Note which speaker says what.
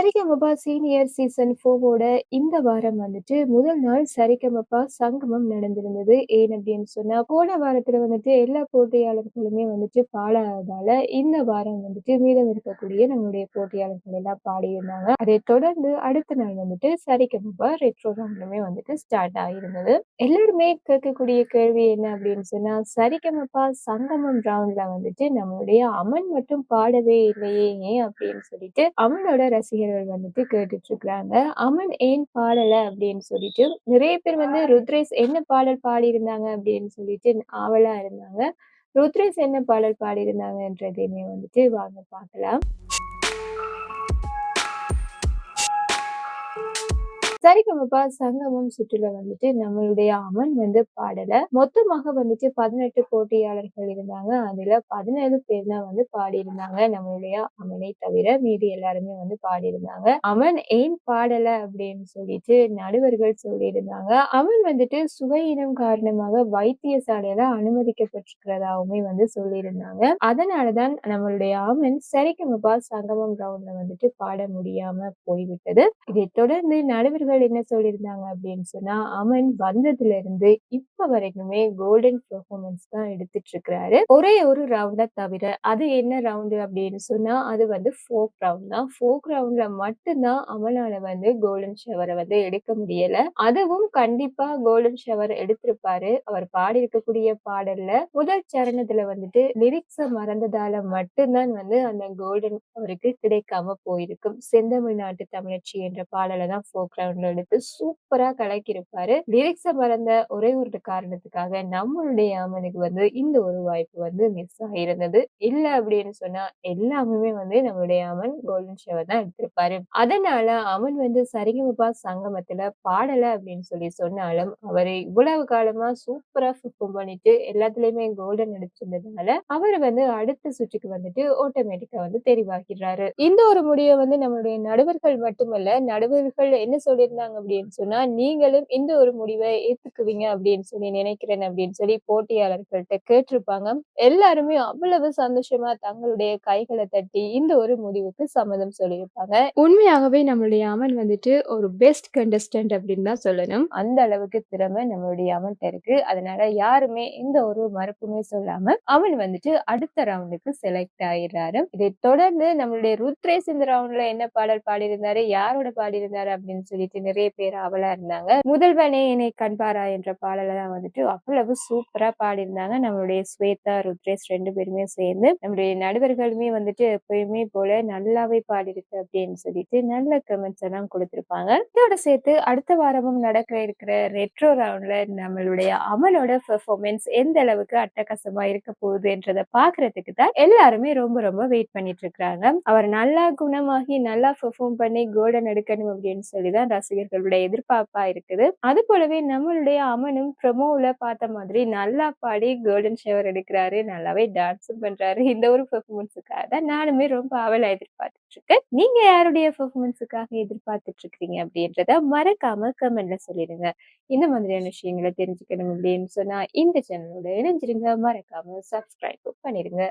Speaker 1: Sa Re Ga Ma Pa senior season ஃபோவோட இந்த வாரம் வந்துட்டு முதல் நாள் சரிகமபா சங்கமம் நடந்திருந்தது. ஏன் அப்படின்னு சொன்னா, போன வாரத்துல வந்துட்டு எல்லா போட்டியாளர்களுமே வந்துட்டு பாடாததால, இந்த வாரம் வந்துட்டு மீதம் இருக்கக்கூடிய நம்மளுடைய போட்டியாளர்கள் எல்லாம் பாடியிருந்தாங்க. அதைத் தொடர்ந்து அடுத்த நாள் வந்துட்டு சரிகமபா ரெட்ரோ ரவுண்டுமே வந்துட்டு ஸ்டார்ட் ஆகியிருந்தது. எல்லாருமே கேட்கக்கூடிய கேள்வி என்ன அப்படின்னு சொன்னா, சரிகமபா சங்கமம் ரவுண்ட்ல வந்துட்டு நம்மளுடைய அமன் மட்டும் பாடவே இல்லையே ஏன் அப்படின்னு சொல்லிட்டு அமனோட ரசிகர்கள் வந்துட்டு கேட்டுட்டு இருக்கிறாங்க. அமன் ஏன் பாடல அப்படின்னு சொல்லிட்டு நிறைய பேர் வந்து ருத்ரேஷ் என்ன பாடல் பாடியிருந்தாங்க அப்படின்னு சொல்லிட்டு ஆவலா இருந்தாங்க. ருத்ரேஷ் என்ன பாடல் பாடியிருந்தாங்கன்றதையுமே வந்துட்டு வாங்க பார்க்கலாம். சரிகமபா சங்கமம் சுற்றுல வந்துட்டு நம்மளுடைய அமன் வந்து பாடல. மொத்தமாக வந்துட்டு 18 போட்டியாளர்கள் இருந்தாங்க. அதுல 17 பேர் தான் வந்து பாடியிருந்தாங்க. நம்மளுடைய அமனை தவிர மீதி எல்லாருமே வந்து பாடியிருந்தாங்க. அமன் ஏன் பாடல அப்படின்னு சொல்லிட்டு நடுவர்கள் சொல்லியிருந்தாங்க. அமன் வந்துட்டு சுவையினம் காரணமாக வைத்தியசாலையில அனுமதிக்கப்பட்டிருக்கிறதாவுமே வந்து சொல்லியிருந்தாங்க. அதனாலதான் நம்மளுடைய அமன் சரிகமபா சங்கமம் ரவுண்ட்ல வந்துட்டு பாட முடியாம போய்விட்டது. இதை தொடர்ந்து நடுவர்கள் என்ன சொல்லியிருந்தாங்க அப்படின்னு சொன்னா, அமன் வந்ததுல இருந்து இப்ப வரைக்குமே கோல்டன் பெர்ஃபார்மன்ஸ் தான் எடுத்துட்டு இருக்கிறாரு. ஒரே ஒரு ரவுண்ட தவிர. அது என்ன ரவுண்டு அப்படின்னு சொன்னா, அது வந்து ஃபோக் ரவுண்ட் தான். ஃபோக் ரவுண்ட்ல மட்டும்தான் அவனால அமனால வந்து கோல்டன் ஷவரை வந்து எடுக்க முடியல. அதுவும் கண்டிப்பா கோல்டன் ஷவர் எடுத்திருப்பாரு. அவர் பாடியிருக்கக்கூடிய பாடல்ல முதல் சரணத்துல வந்துட்டு லிரிக்ஸ மறந்ததால மட்டும்தான் வந்து அந்த கோல்டன் அவருக்கு கிடைக்காம போயிருக்கும். செந்தமிழ்நாட்டு தமிழச்சி என்ற பாடல தான் ஃபோக் ரவுண்ட்ல எடுத்து சூப்பரா கலக்கியிருப்பாரு. லிரிக்ஸை மறந்த ஒரே ஒரு காரணத்துக்காக நம்மளுடைய அமனுக்கு வந்து இந்த ஒரு வாய்ப்பு வந்து மிஸ் ஆகியிருந்தது. இல்ல அப்படின்னு சொன்னா எல்லாமே வந்து நம்மளுடைய அமன் கோல்டன் ஷவர் தான் எடுத்திருப்பாரு. அதனால அமன் வந்து சரிகமபா சங்கமத்துல பாடல அப்படின்னு சொல்லி சொன்னாலும், அவரு இவ்வளவு காலமா சூப்பரா பெர்ஃபார்ம் பண்ணிட்டு எல்லாத்துலயுமே கோல்டன் அடிச்சிருந்ததுனால அவர் வந்து அடுத்த சுற்றுக்கு வந்துட்டு ஆட்டோமேட்டிக்கா வந்து தெரிவாகிறாரு. இந்த ஒரு முடிவை வந்து நம்மளுடைய நடுவர்கள் மட்டுமல்ல, நடுவர்கள் என்ன சொல்லி சொல்லியிருந்தாங்க அப்படின்னு சொன்னா, நீங்களும் இந்த ஒரு முடிவ ஏத்துக்குவீங்க அப்படின்னு சொல்லி நினைக்கிறேன் அப்படின்னு சொல்லி போட்டியாளர்கள்ட்ட கேட்டிருப்பாங்க. எல்லாருமே அவ்வளவு சந்தோஷமா தங்களுடைய கைகள தட்டி இந்த ஒரு முடிவுக்கு சம்மதம் சொல்லியிருப்பாங்க. உண்மையாகவே நம்மளுடைய அமன் வந்துட்டு ஒரு பெஸ்ட் கண்டஸ்டன்ட் அப்படின்னு தான் சொல்லணும். அந்த அளவுக்கு திறமை நம்மளுடைய அமன்ட்ட இருக்கு. அதனால யாருமே எந்த ஒரு மறுப்புமே சொல்லாம அமன் வந்துட்டு அடுத்த ரவுண்டுக்கு செலக்ட் ஆயிடுறாரு. இதைத் தொடர்ந்து நம்மளுடைய ருத்ரேஷ் இந்த ரவுண்ட்ல என்ன பாடல் பாடியிருந்தாரு, யாரோட பாடியிருந்தாரு அப்படின்னு சொல்லிட்டு நிறைய பேர் ஆவலா இருந்தாங்க. முதல்வனே என்னை கண்பாரா என்ற பாடல தான் வந்துட்டு அவ்வளவு சூப்பரா பாடியிருந்தாங்க. நம்மளுடைய ஸ்வேதா, ருத்ரேஷ் ரெண்டு பேருமே சேர்ந்து நம்மளுடைய நடுவர்களுமே வந்துட்டு எப்பயுமே போல நல்லாவே பாடியிருக்கு அப்படின்னு சொல்லிட்டு நல்ல கமெண்ட்ஸ் எல்லாம் கொடுத்துருப்பாங்க இதோட சேர்த்து அடுத்த வாரமும் நடக்க இருக்கிற ரெட்ரோ ரவுண்ட்ல நம்மளுடைய அமலோட பெர்ஃபார்மன்ஸ் எந்த அளவுக்கு அட்டகாசமா இருக்க போகுதுன்றத பார்க்கறதுக்கு தான் எல்லாருமே ரொம்ப ரொம்ப வெயிட் பண்ணிட்டு இருக்கிறாங்க. அவர் நல்லா குணமாகி நல்லா பெர்ஃபார்ம் பண்ணி கோல்டன் எடுக்கணும் அப்படின்னு சொல்லி தான் ரசிகர்களுடைய எதிர்பார்ப்பா இருக்குது. அது போலவே நம்மளுடைய அமனும் ப்ரமோவில் பார்த்த மாதிரி நல்லா பாடி கோல்டன் ஷவர் எடுக்கிறாரு. நல்லாவே டான்ஸும் பண்றாரு. இந்த ஒரு பெர்ஃபார்மன்ஸுக்காக தான் நானுமே ரொம்ப ஆவலா எதிர்பார்த்துட்டு இருக்கேன். நீங்க யாருடைய பெர்ஃபார்மன்ஸுக்காக எதிர்பார்த்துட்டு இருக்கீங்க அப்படின்றத மறக்காம கமெண்ட்ல சொல்லிடுங்க. இந்த மாதிரியான விஷயங்கள தெரிஞ்சுக்கணும் அப்படின்னு சொன்னா இந்த சேனலோட இணைஞ்சிருங்க. மறக்காம சப்ஸ்கிரைப் பண்ணிடுங்க.